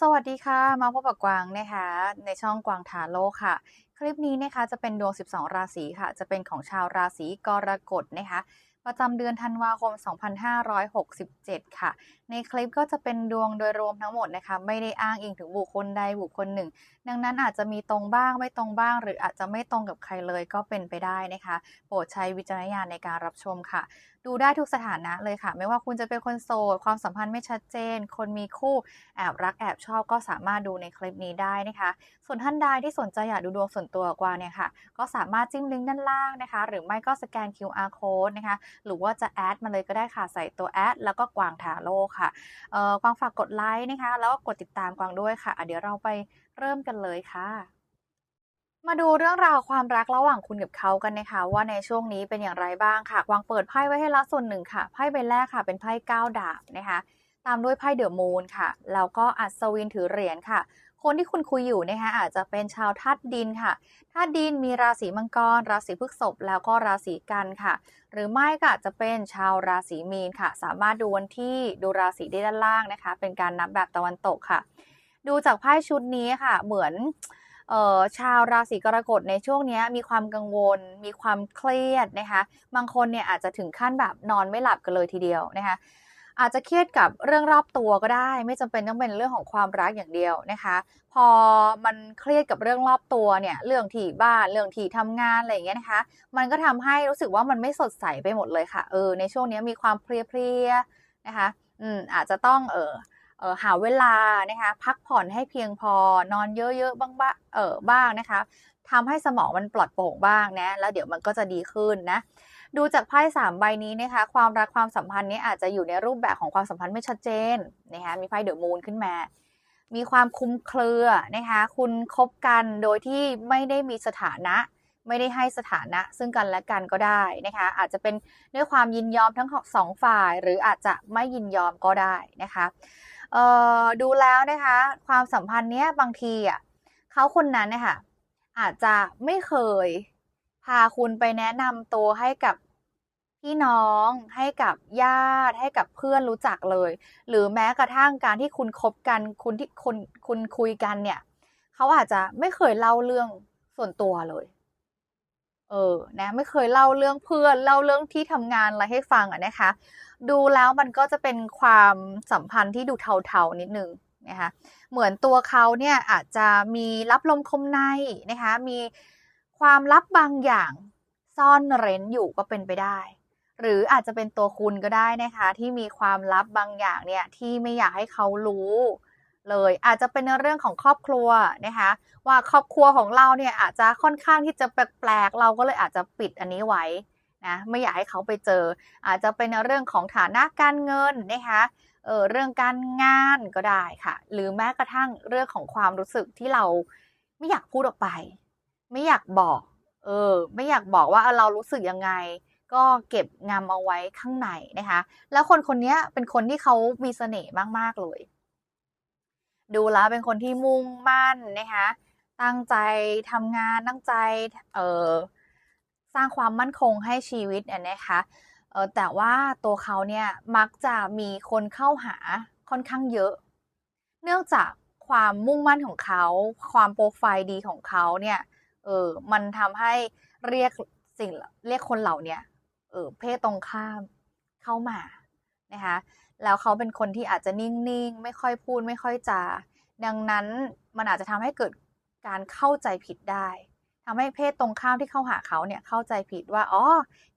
สวัสดีค่ะ มาพบกับกวางนะคะ ในช่องกวางทาโร่ค่ะ คลิปนี้นะคะจะเป็นดวง 12 ราศีค่ะ จะเป็นของชาวราศีกรกฎนะคะ ประจำเดือนธันวาคม 2567 ค่ะ ในคลิปก็จะเป็นดวงโดยรวมทั้งหมดนะคะ ไม่ได้อ้างอิงถึงบุคคลใดบุคคลหนึ่ง ดังนั้นอาจจะมีตรงบ้างไม่ตรงบ้าง หรืออาจจะไม่ตรงกับใครเลยก็เป็นไปได้นะคะ โปรดใช้วิจารณญาณในการรับชมค่ะ ดูได้ทุกสถานะเลยค่ะ ไม่ว่าคุณจะเป็นคนโสด ความสัมพันธ์ไม่ชัดเจน คนมีคู่แอบรักแอบชอบก็สามารถดูในคลิปนี้ได้นะคะ ส่วนท่านใดที่สนใจอยากดูดวงส่วนตัวกว่าเนี่ยค่ะ ก็สามารถจิ้มลิงก์ด้านล่างนะคะ หรือไม่ก็สแกน QR code นะคะ หรือว่าจะแอดมาเลยก็ได้ค่ะ ใส่ตัวแอดแล้วก็กวางทาโร่ค่ะเออกวางฝากกดไลค์นะคะ แล้วก็กดติดตามกวางด้วยค่ะอะเดี๋ยวเราไปเริ่มกันเลยค่ะ มาดูเรื่องราวความรักระหว่างคุณกับเขากันนะคะว่าในช่วงนี้เป็นอย่างไรบ้างค่ะวางเปิดไพ่ไว้ให้ละส่วนหนึ่งค่ะไพ่ใบแรกค่ะ เป็นไพ่ก้าดาบนะคะ ตามด้วยไพ่เดอะมูนค่ะแล้วก็อัศวินถือเหรียญค่ะ คนที่คุณคุยอยู่นะคะอาจจะเป็นชาวธาตุดินค่ะธาตุดินมีราศีมังกร ราศีพฤษภแล้วก็ราศีกันค่ะ หรือไม่ก็อาจจะเป็นชาวราศีมีนค่ะ สามารถดูวันที่ดูราศีได้ด้านล่างนะคะ เป็นการนับแบบตะวันตกค่ะ ดูจากไพ่ชุดนี้ค่ะ เหมือน ชาวราศีกรกฎในช่วงนี้มีความกังวล มีความเครียดนะคะบางคนเนี่ยอาจจะถึงขั้นแบบนอนไม่หลับกันเลยทีเดียวนะคะอาจจะเครียดกับเรื่องรอบตัวก็ได้ ไม่จำเป็นต้องเป็นเรื่องของความรักอย่างเดียวนะคะ พอมันเครียดกับเรื่องรอบตัวเนี่ยเรื่องที่บ้านเรื่องที่ทำงานอะไรอย่างเงี้ยนะคะ มันก็ทำให้รู้สึกว่ามันไม่สดใสไปหมดเลยค่ะเออในช่วงนี้มีความเพลียๆนะคะ อืมอาจจะต้องเออเออ หาเวลานะคะพักผ่อนให้เพียงพอนอนเยอะๆบ้างบ้างเออบ้างนะคะทำให้สมองมันปลอดโปร่งบ้างนะแล้วเดี๋ยวมันก็จะดีขึ้นนะดูจากไพ่สามใบนี้นะคะ ความรักความสัมพันธ์นี้อาจจะอยู่ในรูปแบบของความสัมพันธ์ไม่ชัดเจนนะคะมีไพ่เดอะมูนขึ้นมา มีความคลุมเครือนะคะคุณคบกันโดยที่ไม่ได้มีสถานะไม่ได้ให้สถานะซึ่งกันและกันก็ได้นะคะ อาจจะเป็นด้วยความยินยอมทั้งสองฝ่าย หรืออาจจะไม่ยินยอมก็ได้นะคะ เอ่อดูแล้วนะคะ ความสัมพันธ์เนี้ยบางทีอะเขาคนนั้นนะคะอาจจะไม่เคยพาคุณไปแนะนำตัวให้กับพี่น้องให้กับญาติให้กับเพื่อนรู้จักเลย หรือแม้กระทั่งการที่คุณคบกันคุณที่คุณคุณคุยกันเนี่ยเขาอาจจะไม่เคยเล่าเรื่องส่วนตัวเลย เออ นะ ไม่เคยเล่าเรื่องเพื่อนเล่าเรื่องที่ทำงานอะไรให้ฟังอะนะคะ ดูแล้วมันก็จะเป็นความสัมพันธ์ที่ดูเทาๆนิดนึงนะคะ เหมือนตัวเขาเนี่ยอาจจะมีรับลมคมในนะคะ มีความลับบางอย่างซ่อนเร้นอยู่ก็เป็นไปได้ หรืออาจจะเป็นตัวคุณก็ได้นะคะ ที่มีความลับบางอย่างเนี่ยที่ไม่อยากให้เขารู้ เลยอาจจะเป็นในเรื่องของครอบครัวนะคะว่าครอบครัวของเราเนี่ยอาจจะค่อนข้างที่จะแปลกๆ เราก็เลยอาจจะปิดอันนี้ไว้นะไม่อยากให้เขาไปเจอ อาจจะเป็นในเรื่องของฐานะการเงินนะคะเออเรื่องการงานก็ได้ค่ะ หรือแม้กระทั่งเรื่องของความรู้สึกที่เราไม่อยากพูดออกไป ไม่อยากบอกเออไม่อยากบอกว่าเรารู้สึกยังไง ก็เก็บงำเอาไว้ข้างในนะคะ แล้วคนคนนี้เป็นคนที่เขามีเสน่ห์มากๆเลย ดูแล้วเป็นคนที่มุ่งมั่นนะคะ ตั้งใจทำงานตั้งใจเออสร้างความมั่นคงให้ชีวิตเนี่ยนะคะเออแต่ว่าตัวเขาเนี่ยมักจะมีคนเข้าหาค่อนข้างเยอะ เนื่องจากความมุ่งมั่นของเขา ความโปรไฟล์ดีของเขาเนี่ยเออมันทำให้เรียกสิ่งเรียกคนเหล่านี้เออเพศตรงข้ามเข้ามานะคะ แล้วเขาเป็นคนที่อาจจะนิ่งๆ ไม่ค่อยพูดไม่ค่อยจา ดังนั้นมันอาจจะทำให้เกิดการเข้าใจผิดได้ทำให้เพศตรงข้ามที่เข้าหาเขาเนี่ยเข้าใจผิดว่าอ๋อ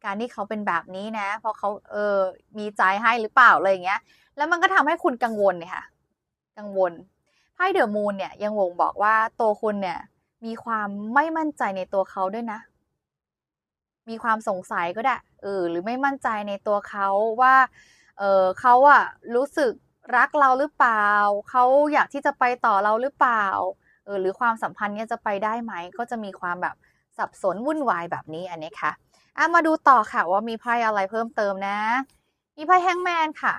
การที่เขาเป็นแบบนี้นะ เพราะเขาเออมีใจให้หรือเปล่าอะไรอย่างเงี้ย แล้วมันก็ทำให้คุณกังวลเนี่ยค่ะ กังวลไพ่เดอะมูนเนี่ยยังวงบอกว่าตัวคุณเนี่ยมีความไม่มั่นใจในตัวเขาด้วยนะ มีความสงสัยก็ได้เออหรือไม่มั่นใจในตัวเขาว่า เออเขาอะรู้สึกรักเราหรือเปล่า เขาอยากที่จะไปต่อเราหรือเปล่าเออหรือความสัมพันธ์เนี้ยจะไปได้ไหม ก็จะมีความแบบสับสนวุ่นวายแบบนี้อันนี้ค่ะอะมาดูต่อค่ะว่ามีไพ่อะไรเพิ่มเติมนะ มีไพ่แฮงแมนค่ะ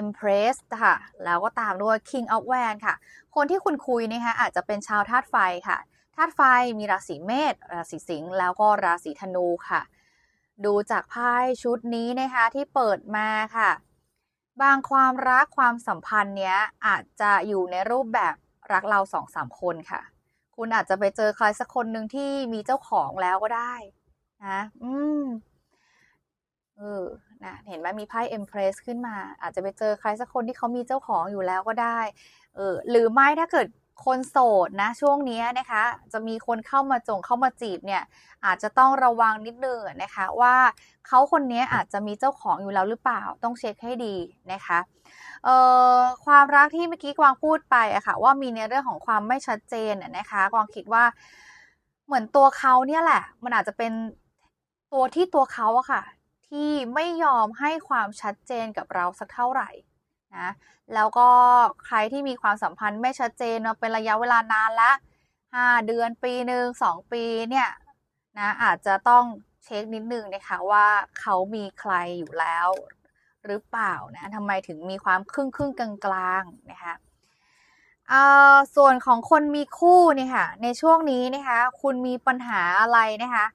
Empress ค่ะ แล้วก็ตามด้วย King of w a n ค่ะ คนที่คุณคุยนะคะอาจจะเป็นชาวธาตุไฟค่ะ ธาตุไฟมีราศีเมษ ราศีสิงห์ แล้วก็ราศีธนูค่ะ ดูจากไพ่ชุดนี้นะคะที่เปิดมาค่ะ บางความรักความสัมพันธ์เนี้ยอาจจะอยู่ในรูปแบบรักเราสองสามคนค่ะ คุณอาจจะไปเจอใครสักคนหนึ่งที่มีเจ้าของแล้วก็ได้นะอืมเออนะเห็นไหมมีไพ่ Empress ขึ้นมา อาจจะไปเจอใครสักคนที่เขามีเจ้าของอยู่แล้วก็ได้ เออหรือไม่ถ้าเกิด คนโสดนะช่วงนี้นะคะ จะมีคนเข้ามาจงเข้ามาจีบเนี่ยอาจจะต้องระวังนิดนึงนะคะว่าเขาคนนี้อาจจะมีเจ้าของอยู่แล้วหรือเปล่าต้องเช็คให้ดีนะคะเอ่อความรักที่เมื่อกี้กวางพูดไปอะค่ะว่ามีในเรื่องของความไม่ชัดเจนนะคะกวางคิดว่าเหมือนตัวเขาเนี่ยแหละ มันอาจจะเป็นตัวที่ตัวเขาอะค่ะ ที่ไม่ยอมให้ความชัดเจนกับเราสักเท่าไหร่ นะแล้วก็ใครที่มีความสัมพันธ์ไม่ชัดเจนมาเป็นระยะเวลานานละห้าเดือนปีหนึ่งสองปีเนี่ยนะอาจจะต้องเช็คนิดนึงนะคะว่าเขามีใครอยู่แล้วหรือเปล่านะทำไมถึงมีความครึ่งครึ่งกลางกลางนะคะส่วนของคนมีคู่เนี่ยค่ะในช่วงนี้นะคะคุณมีปัญหาอะไรนะคะ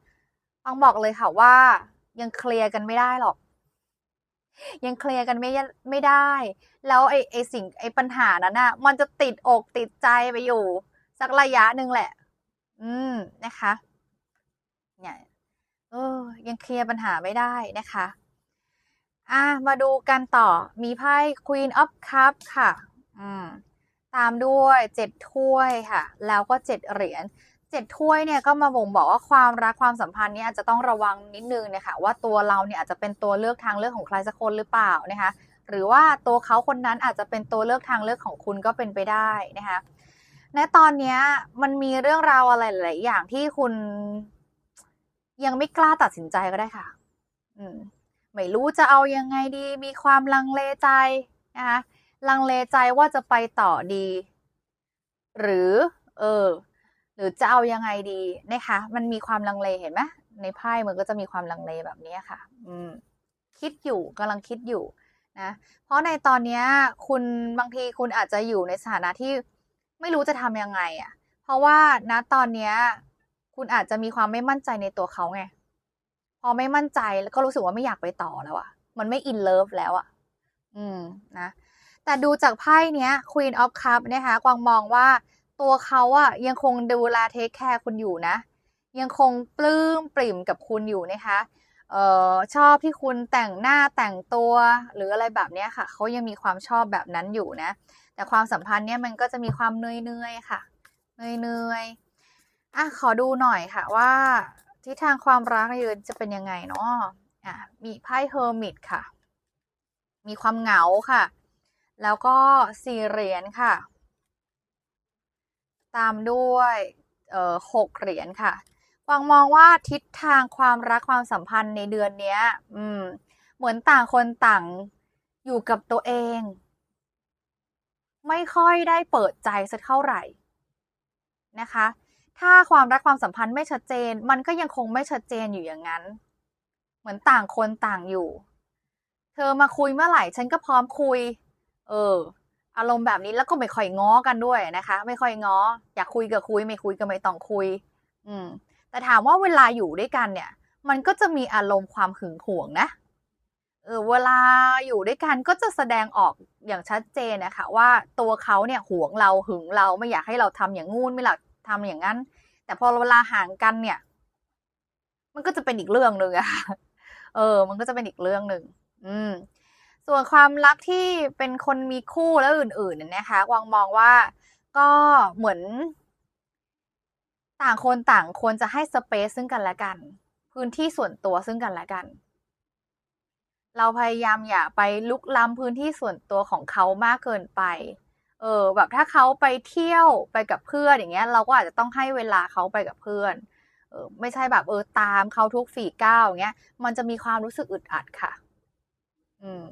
ต้องบอกเลยค่ะว่ายังเคลียร์กันไม่ได้หรอก ยังเคลียร์กันไม่ไม่ได้ แล้วไอ้ไอ้สิ่งไอ้ปัญหานั้นน่ะ มันจะติดอกติดใจไปอยู่ สักระยะหนึ่งแหละ อืมนะคะ เนี่ยเออ ยังเคลียร์ปัญหาไม่ได้นะคะอะมาดูกันต่อมีไพ่ Queen of Cup ค่ะ อืม ตามด้วยเจ็ดถ้วยค่ะ แล้วก็เจ็ดเหรียญ เจ็ดถ้วยเนี่ยก็มาบ่งบอกว่าความรักความสัมพันธ์เนี่ยอาจจะต้องระวังนิดนึงนะคะว่าตัวเราเนี่ยอาจจะเป็นตัวเลือกทางเลือกของใครสักคนหรือเปล่านะคะหรือว่าตัวเขาคนนั้นอาจจะเป็นตัวเลือกทางเลือกของคุณก็เป็นไปได้นะคะในตอนนี้มันมีเรื่องราวอะไรหลายอย่างที่คุณยังไม่กล้าตัดสินใจก็ได้ค่ะ อืมไม่รู้จะเอายังไงดี มีความลังเลใจนะคะลังเลใจว่าจะไปต่อดี หรือ เออ หรือจะเอายังไงดีนะคะ มันมีความลังเลเห็นไหมในไพ่มันก็จะมีความลังเลแบบนี้ค่ะ อืม คิดอยู่กำลังคิดอยู่นะ เพราะในตอนนี้คุณบางทีคุณอาจจะอยู่ในสถานะที่ไม่รู้จะทำยังไงอะ่ะ เพราะว่าณตอนเนี้ย คุณอาจจะมีความไม่มั่นใจในตัวเขาไง พอไม่มั่นใจแล้วก็รู้สึกว่าไม่อยากไปต่อแล้วอะ่ะ มันไม่อินเลิฟแล้วอะ่ะ อืมนะ แต่ดูจากไพ่เนี้ย Queen of Cup นะคะกวางมองว่า ตัวเขาอะยังคงดูแลเทคแคร์คุณอยู่นะ ยังคงปลื้มปริ่มกับคุณอยู่นะคะเออชอบที่คุณแต่งหน้าแต่งตัว หรืออะไรแบบเนี้ยค่ะเขายังมีความชอบแบบนั้นอยู่นะ แต่ความสัมพันธ์เนี้ยมันก็จะมีความเนื่อยๆค่ะเนื่อยๆอะขอดูหน่อยค่ะว่าทิศทางความรักในเดืนจะเป็นยังไงเนาะอะมีไพ่เฮอร์มิตค่ะ มีความเหงาค่ะ แล้วก็สี่เหรียญค่ะ ตามด้วยเอ่อหกเหรียญค่ะกวางมองว่าทิศทางความรักความสัมพันธ์ในเดือนเนี้ยอืม เหมือนต่างคนต่างอยู่กับตัวเอง ไม่ค่อยได้เปิดใจสักเท่าไหร่นะคะ ถ้าความรักความสัมพันธ์ไม่ชัดเจน มันก็ยังคงไม่ชัดเจนอยู่อย่างนั้น เหมือนต่างคนต่างอยู่ เธอมาคุยเมื่อไหร่ ฉันก็พร้อมคุย เออ อารมณ์แบบนี้แล้วก็ไม่ค่อยง้อกันด้วยนะคะ ไม่ค่อยง้อ อยากคุยก็คุย ไม่คุยก็ไม่ต้องคุย อืม แต่ถามว่าเวลาอยู่ด้วยกันเนี่ย มันก็จะมีอารมณ์ความหึงหวงนะเออเวลาอยู่ด้วยกันก็จะแสดงออกอย่างชัดเจนนะคะว่าตัวเขาเนี่ยหวงเราหึงเราไม่อยากให้เราทำอย่างงู้นไม่อยากทำอย่างนั้น แต่พอเวลาห่างกันเนี่ย มันก็จะเป็นอีกเรื่องหนึ่งอะเออ มันก็จะเป็นอีกเรื่องหนึ่งอืม ส่วนความรักที่เป็นคนมีคู่แล้วอื่นๆนะคะกวางมองว่าก็เหมือน ต่างคนต่างควรจะให้สเปซซึ่งกันและกัน พื้นที่ส่วนตัวซึ่งกันและกัน เราพยายามอย่าไปลุกล้ำพื้นที่ส่วนตัวของเขามากเกินไป เออ แบบถ้าเขาไปเที่ยวไปกับเพื่อนอย่างเงี้ย เราก็อาจจะต้องให้เวลาเขาไปกับเพื่อน เออ ไม่ใช่แบบเออตามเขาทุกฝีก้าวอย่างเงี้ย มันจะมีความรู้สึกอึดอัดค่ะ อืม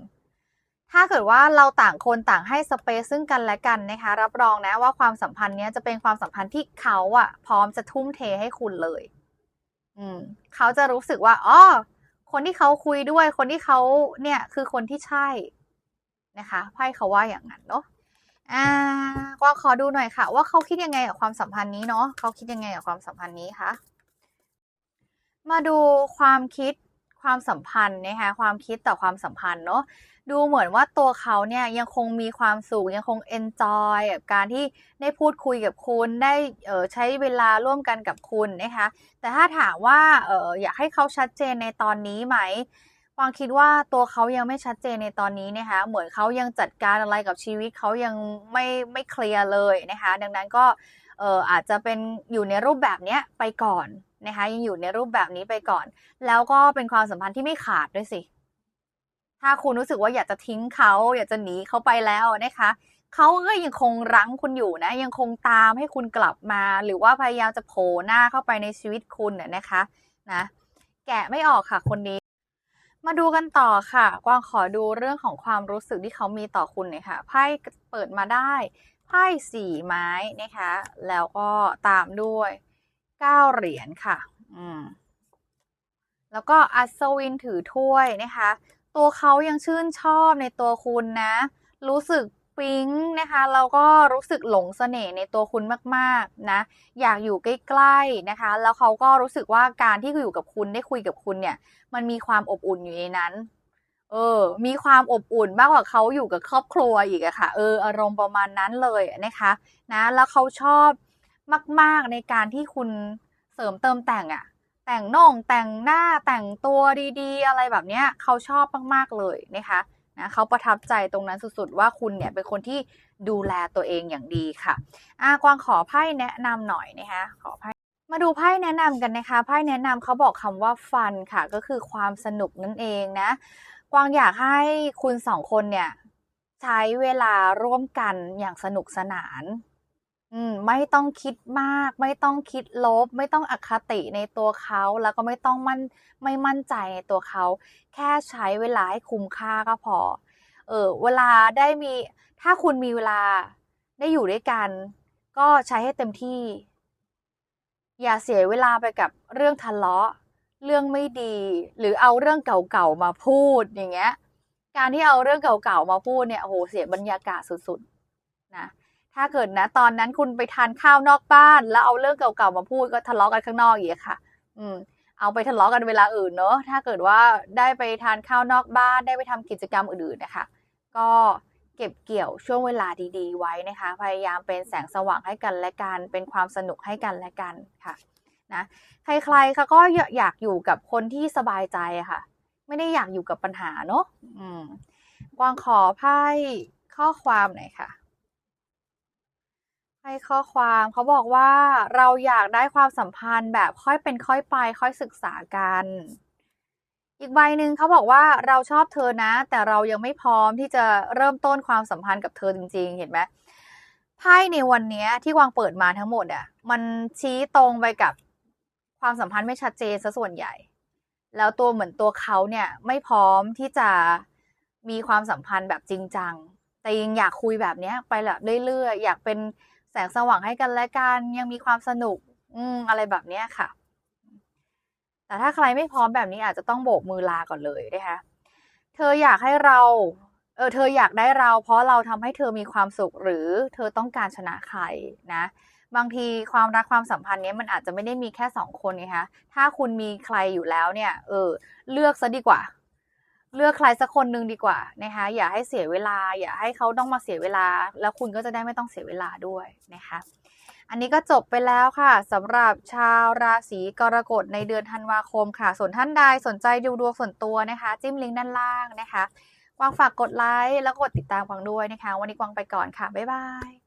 ถ้าเกิดว่าเราต่างคนต่างให้สเปซซึ่งกันและกันนะคะ รับรองนะว่าความสัมพันธ์เนี้ยจะเป็นความสัมพันธ์ที่เขาอะพร้อมจะทุ่มเทให้คุณเลย อืม เขาจะรู้สึกว่าอ๋อคนที่เขาคุยด้วย คนที่เขาเนี่ย คือคนที่ใช่นะคะไพ่เขาว่าอย่างนั้นเนาะอ่ากวางขอดูหน่อยค่ะ ว่าเขาคิดยังไงกับความสัมพันธ์นี้เนาะเขาคิดยังไงกับความสัมพันธ์นี้คะมาดูความคิด ความสัมพันธ์นะคะความคิดต่อความสัมพันธ์เนาะดูเหมือนว่าตัวเขาเนี่ยยังคงมีความสุขยังคงเอนจอยกับการที่ได้พูดคุยกับคุณได้ใช้เวลาร่วมกันกับคุณนะคะแต่ถ้าถามว่าอออยากให้เขาชัดเจนในตอนนี้ไหมกวางคิดว่าตัวเขายังไม่ชัดเจนในตอนนี้นะคะเหมือนเขายังจัดการอะไรกับชีวิตเขายังไม่ไม่เคลียร์เลยนะคะดังนั้นก็เอ่ออาจจะเป็นอยู่ในรูปแบบเนี้ยไปก่อน นะคะยังอยู่ในรูปแบบนี้ไปก่อน แล้วก็เป็นความสัมพันธ์ที่ไม่ขาดด้วยสิ ถ้าคุณรู้สึกว่าอยากจะทิ้งเขาอยากจะหนีเขาไปแล้วนะคะเขาก็ยังคงรั้งคุณอยู่นะ ยังคงตามให้คุณกลับมา หรือว่าพยายามจะโผล่หน้าเข้าไปในชีวิตคุณอะนะคะนะแกะไม่ออกค่ะคนนี้ มาดูกันต่อค่ะ กวางขอดูเรื่องของความรู้สึกที่เขามีต่อคุณหน่อยค่ะไพ่เปิดมาได้ไพ่สี่ไม้นะคะ แล้วก็ตามด้วย เก้าเหรียญค่ะ อืม แล้วก็อัศวินถือถ้วยนะคะ ตัวเขายังชื่นชอบในตัวคุณนะ รู้สึกปิ๊งนะคะแล้วก็รู้สึกหลงเสน่ห์ในตัวคุณมากๆนะ อยากอยู่ใกล้ๆนะคะ แล้วเขาก็รู้สึกว่าการที่อยู่กับคุณได้คุยกับคุณเนี่ย มันมีความอบอุ่นอยู่ในนั้น เออ มีความอบอุ่นมากกว่าเขาอยู่กับครอบครัวอีกอะค่ะ เออ อารมณ์ประมาณนั้นเลยนะคะ นะ แล้วเขาชอบ มาก ๆ ในการที่คุณเสริมเติมแต่งอะแต่งน่องแต่งหน้าแต่งตัวดีๆ อะไรแบบเนี้ยเขาชอบมากๆเลยนะคะนะเขาประทับใจตรงนั้นสุดๆ ว่าคุณเนี่ยเป็นคนที่ดูแลตัวเองอย่างดีค่ะอ่ากวางขอไพ่แนะนำหน่อยนะคะขอไพ่มาดูไพ่แนะนำกันนะคะไพ่แนะนำเขาบอกคำว่า fun ค่ะ ก็คือความสนุกนั่นเองนะ กวางอยากให้คุณ2คนเนี่ยใช้เวลาร่วมกันอย่างสนุกสนาน อืมไม่ต้องคิดมาก ไม่ต้องคิดลบ ไม่ต้องอคติในตัวเขา แล้วก็ไม่ต้องมั่นไม่มั่นใจในตัวเขา แค่ใช้เวลาให้คุ้มค่าก็พอ เออ เวลาได้มี ถ้าคุณมีเวลาได้อยู่ด้วยกัน ก็ใช้ให้เต็มที่ อย่าเสียเวลาไปกับเรื่องทะเลาะ เรื่องไม่ดี หรือเอาเรื่องเก่าๆมาพูดอย่างเงี้ย การที่เอาเรื่องเก่าๆมาพูดเนี่ยโอ้โฮเสียบรรยากาศสุดๆนะ ถ้าเกิดณตอนนั้นคุณไปทานข้าวนอกบ้าน แล้วเอาเรื่องเก่าๆมาพูดก็ทะเลาะกันข้างนอกอีกค่ะ อืม เอาไปทะเลาะกันเวลาอื่นเนาะถ้าเกิดว่าได้ไปทานข้าวนอกบ้านได้ไปทำกิจกรรมอื่นๆนะคะ ก็เก็บเกี่ยวช่วงเวลาดีๆ ไว้นะคะ พยายามเป็นแสงสว่างให้กันและกัน เป็นความสนุกให้กันและกันค่ะนะใครๆเขาก็อยากอยู่กับคนที่สบายใจค่ะ ไม่ได้อยากอยู่กับปัญหาเนาะอืมกวางขอไพ่ข้อความหน่อยค่ะ ไพ่ข้อความเขาบอกว่าเราอยากได้ความสัมพันธ์แบบค่อยเป็นค่อยไป ค่อยศึกษากัน อีกใบหนึ่งเขาบอกว่าเราชอบเธอนะ แต่เรายังไม่พร้อมที่จะเริ่มต้นความสัมพันธ์กับเธอจริง ๆ เห็นไหมไพ่ในวันนี้ที่วางเปิดมาทั้งหมดอะมันชี้ตรงไปกับความสัมพันธ์ไม่ชัดเจนเสียส่วนใหญ่ แล้วตัวเหมือนตัวเขาเนี่ยไม่พร้อมที่จะมีความสัมพันธ์แบบจริงจังแต่ยังอยากคุยแบบนี้ไปแบบเรื่อยๆอยากเป็น แสงสว่างให้กันและกันยังมีความสนุก อืมอะไรแบบเนี้ยค่ะ แต่ถ้าใครไม่พร้อมแบบนี้อาจจะต้องโบกมือลาก่อนเลยนะคะเธออยากให้เรา เออ เธออยากได้เรา เพราะเราทำให้เธอมีความสุขหรือเธอต้องการชนะใครนะ บางทีความรักความสัมพันธ์เนี้ยมันอาจจะไม่ได้มีแค่2คนไงคะถ้าคุณมีใครอยู่แล้วเนี่ย เออ เลือกเสียดีกว่า เลือกใครสักคนหนึ่งดีกว่านะคะอย่าให้เสียเวลา อย่าให้เขาต้องมาเสียเวลา แล้วคุณก็จะได้ไม่ต้องเสียเวลาด้วยนะคะอันนี้ก็จบไปแล้วค่ะสำหรับชาวราศีกรกฎในเดือนธันวาคมค่ะ ส่วนท่านใดสนใจดูดวงส่วนตัวนะคะ จิ้มลิงก์ด้านล่างนะคะกวางฝากกดไลก์แล้วกดติดตามกวางด้วยนะคะ วันนี้กวางไปก่อนค่ะ บ๊ายบาย